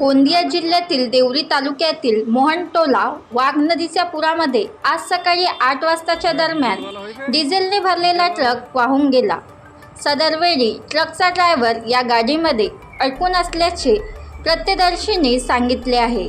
गोंदिया जिल्ह्यातील देवरी तालुक्यातील मोहनटोला वाघ नदीच्या पुरामध्ये आज सकाळी आठ वाजताच्या दरम्यान डिझेलने भरलेला ट्रक वाहून गेला. सदरवेळी ट्रकचा ड्रायव्हर या गाडीमध्ये अडकून असल्याचे प्रत्यदर्शीने सांगितले आहे.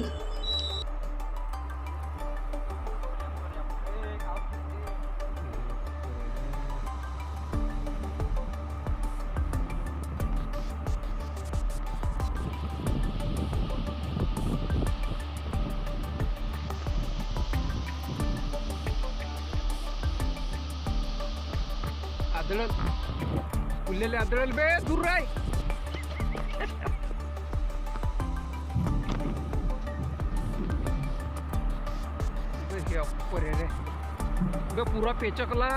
आदळल फुललेले आदळल बे दूर राय. बे, रे. बे पुरा पेचकला.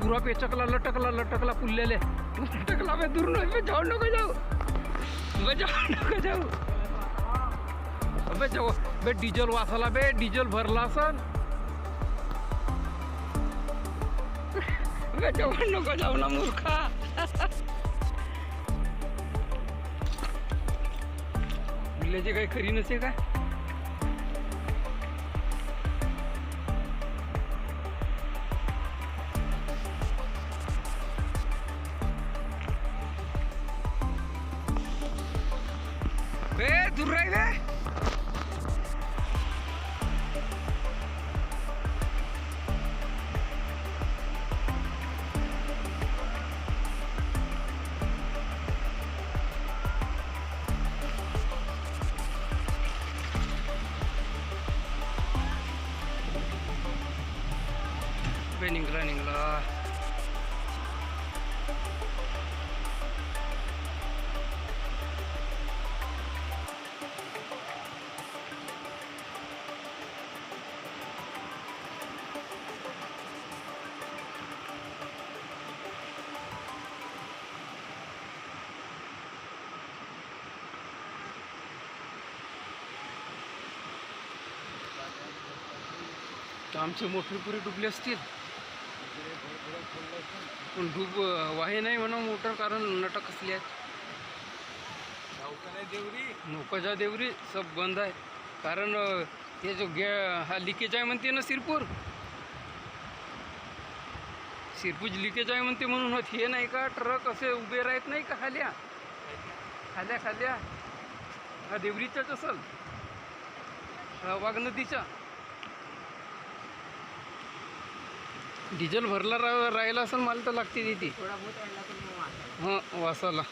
पुरा पेचकला लटकला लटकला फुललेले. लटकला बे दूर नाही बे जाऊ नको जाऊ. बे जाऊ नको जाऊ. अबे जाऊ. बे डिझेल वाचला बे डिझेल भरला असन. अबे नको जाऊ ना मूर्खा. मुलाची काही खरी नसे का? बे दूर राही बे बे निघला तर आमचे मोटर पुरे डुबले असतील. पण डूब वाहे नाही म्हणा मोटर कारण नटक असली आहेत. नौकाच्या देवरी. सब बंद आहे. कारण हे जो गे हा लिकेज आहे म्हणते ना सिरपूर. सिरपूर लिकेज आहे म्हणते म्हणून होत. हे नाही का ट्रक असे उभे राहत नाही का खाल्या? खाल्या खाल्या. हा देवरीच्याच असल. वाघ नदीच्या. डिझेल भरला रा राहिला असेल मला तर लागते तिथे. हां वासाला.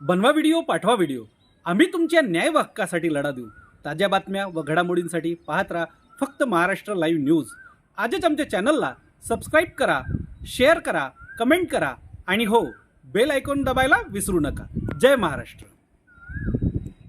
बनवा व्हिडिओ पाठवा व्हिडिओ. आम्ही तुमच्या न्याय हक्कासाठी लढा देऊ. ताज्या बातम्या व घडामोडींसाठी पाहत राहा फक्त महाराष्ट्र लाईव्ह न्यूज. आजच आमच्या चॅनलला सबस्क्राईब करा शेअर करा कमेंट करा आणि हो बेल आयकॉन दबायला विसरू नका. जय महाराष्ट्र.